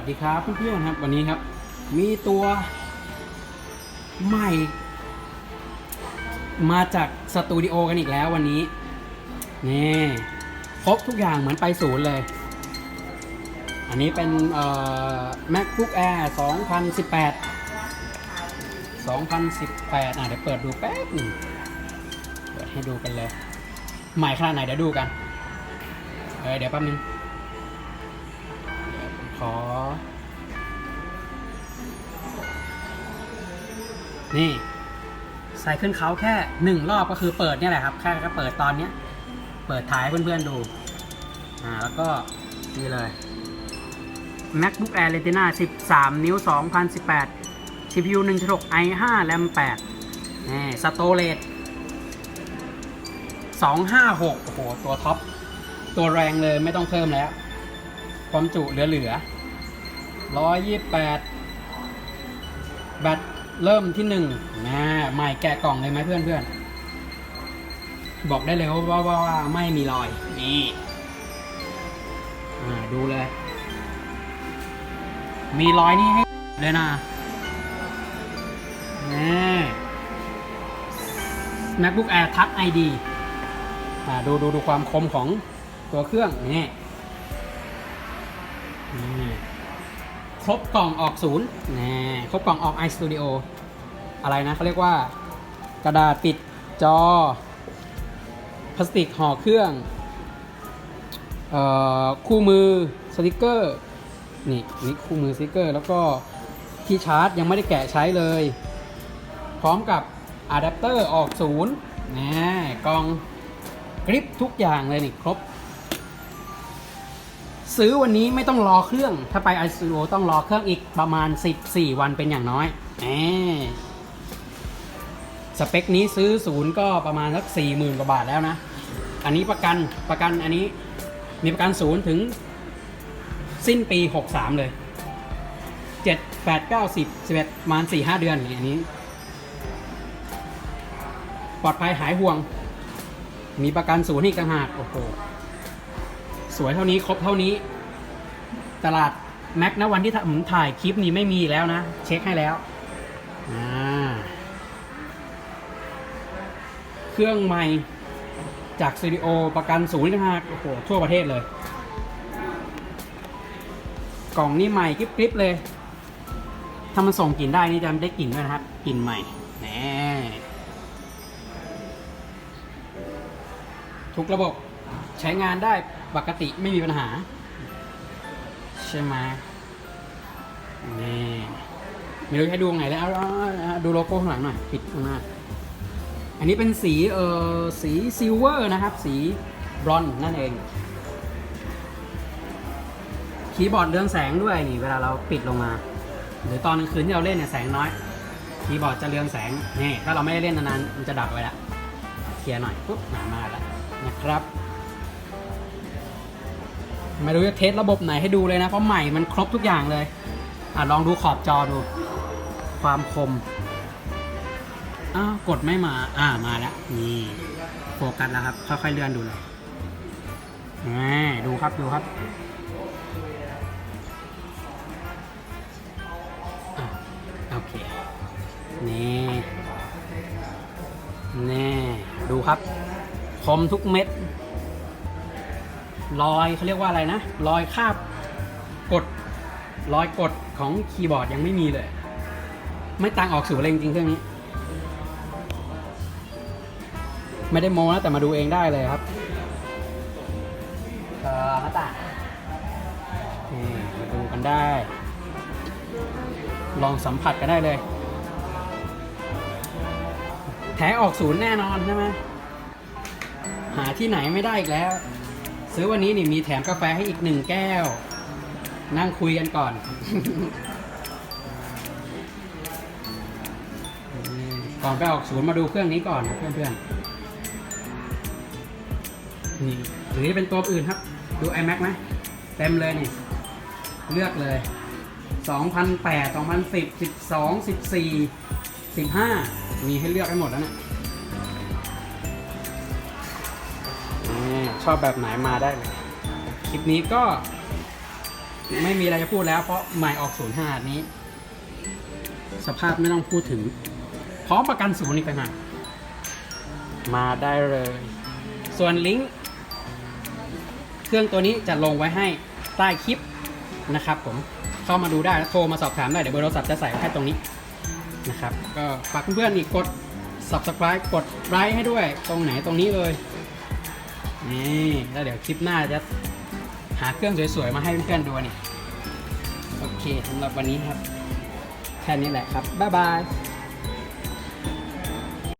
วัสดีครับเพื่อนๆครับ วันนี้ครับ มีตัวใหม่ มาจากสตูดิโอกันอีกแล้ววันนี้นี่ครบทุกอย่างเหมือนไปศูนย์เลย อันนี้เป็นเอ่อ MacBook Air 2018 2018 อะเดี๋ยวเปิดดูแป๊บหนึงเปิดให้ดูกันเลย ใหม่ขนาดไหนเดี๋ยวดูกันเเดี๋ยวแป๊บนึง ขอ นี่ใส่ขึ้นเขาแค่หนึ่งรอบก็คือเปิดเนี่ยแหละครับ แค่ก็เปิดตอนเนี้ย เปิดถ่ายเพื่อนๆดู อ่า แล้วก็นี่เลย MacBook Air Retina 13 นิ้ว 2018 CPU 1.6 i5 RAM 8นี่ Storage 256 โอ้โห ตัวท็อป ตัวแรงเลยไม่ต้องเพิ่มแล้ว ความจุเหลือๆ128แบตเริ่มที่หนึ่งนะใหม่แกะกล่องเลยไหมเพื่อนๆบอกได้เลยว่าว่าว่าไม่มีรอย นี่อ่าดูเลย มีรอยนี่ให้เลยนะนี่ MacBook Air Touch ID อ่าดูดูดูความคมของตัวเครื่องนี่ นี่ครบกล่องออกศูนย์นี่ครบกล่องออก iStudio อะไรนะเขาเรียกว่า กระดาษปิดจอ พลาสติกห่อเครื่องเอ่อคู่มือสติกเกอร์นี่นี่คู่มือสติกเกอร์ แล้วก็ที่ชาร์จยังไม่ได้แกะใช้เลย พร้อมกับอะแดปเตอร์ออกศูนย์นี่กล่องกริปทุกอย่างเลยนี่ครบ ซื้อวันนี้ไม่ต้องรอเครื่อง ถ้าไป i อ o ต้องรอเครื่องอีกประมาณ 14 วันเป็นอย่างน้อยแหมสเปคนี้ซื้อศูนย์ก็ประมาณสัก40,000กว่าบาทแล้วนะ อันนี้ประกันประกันอันนี้มีประกันศูนย์ถึงสิ้นปี 63 เลย 7 8 9 10 11ประมาณ4 5 เดือนนี่อันนี้ ปลอดภัยหายห่วง มีประกันศูนย์อีกต่างหากโอ้โห สวยเท่านี้ครบเท่านี้ ตลาดแม็กนะวันที่ผมถ่ายคลิปนี้ไม่มีแล้วนะ เช็คให้แล้วเครื่องใหม่จากสตูดิโอประกันศูนย์นะฮะโอ้โหทั่วประเทศเลย กล่องนี่ใหม่กริบๆเลย ถ้ามันส่งกลิ่นได้นี่จะได้กลิ่นด้วยนะครับกลิ่นใหม่แน่ทุกระบบใช้งานได้ ปกติไม่มีปัญหา ใช่ไหมนี่ไม่รู้จะให้ดูไงแล้วดูโลโก้ข้างหลังหน่อย ปิดข้างหน้า อันนี้เป็นสีเอ่อสีซิลเวอร์นะครับ สีบรอนซ์นั่นเอง คีย์บอร์ดเรืองแสงด้วยนี่ เวลาเราปิดลงมา หรือตอนกลางคืนที่เราเล่นเนี่ยแสงน้อย คีย์บอร์ดจะเรืองแสงนี่ถ้าเราไม่ได้เล่นนานๆมันจะดับไปละเคลียร์หน่อยปุ๊บมามาแล้วนะครับ ไม่รู้จะเทสระบบไหนให้ดูเลยนะ เพราะใหม่มันครบทุกอย่างเลยอะลองดูขอบจอดู ความคมอ้าวกดไม่มาอ่ามาแล้วนี่โฟกัสแล้วครับ ค่อยๆเลื่อนดูเลยนี่ดูครับดูครับอโอเคนี่นี่ดูครับ คมทุกเม็ด รอยเขาเรียกว่าอะไรนะ รอยคาบกดรอยกดของคีย์บอร์ดยังไม่มีเลย ไม่ต่างออกสู่เลยจริงๆเครื่องนี้ ไม่ได้โม้นะแต่มาดูเองได้เลยครับเอ่อหน้าต่างนี่มาดูกันได้ ลองสัมผัสกันได้เลย แท้ออกศูนย์แน่นอนใช่ไหมหาที่ไหนไม่ได้อีกแล้ว ซื้อวันนี้นี่มีแถมกาแฟให้อีกหนึ่งแก้ว นั่งคุยกันก่อนก่อนไปออกศูนย์มาดูเครื่องนี้ก่อนนะเพื่อนๆนี่หรือจะเป็นตัวอื่นครับ ดู iMac ไหมเต็มเลยนี่ เลือกเลย 2008 2010 12 14 15 มีให้เลือกให้หมดแล้วเนี่ย ชอบแบบไหนมาได้เลย คลิปนี้ก็ไม่มีอะไรจะพูดแล้วเพราะใหม่ออก 05 นี้ สภาพไม่ต้องพูดถึง พร้อมประกันศูนย์อีกต่างหากมาได้เลย ส่วนลิงก์เครื่องตัวนี้จะลงไว้ให้ใต้คลิปนะครับผมเข้ามาดูได้แล้วโทรมาสอบถามได้ เดี๋ยวเบอร์โทรศัพท์จะใส่ไว้ให้ตรงนี้นะครับ ก็ฝากเพื่อนๆอีกกด subscribe กดไลค์ให้ด้วยตรงไหนตรงนี้เลย นี่แล้วเดี๋ยวคลิปหน้าจะหาเครื่องสวยๆมาให้เพื่อนๆดูนี่ โอเคสำหรับวันนี้ครับ แค่นี้แหละครับ บ๊ายบาย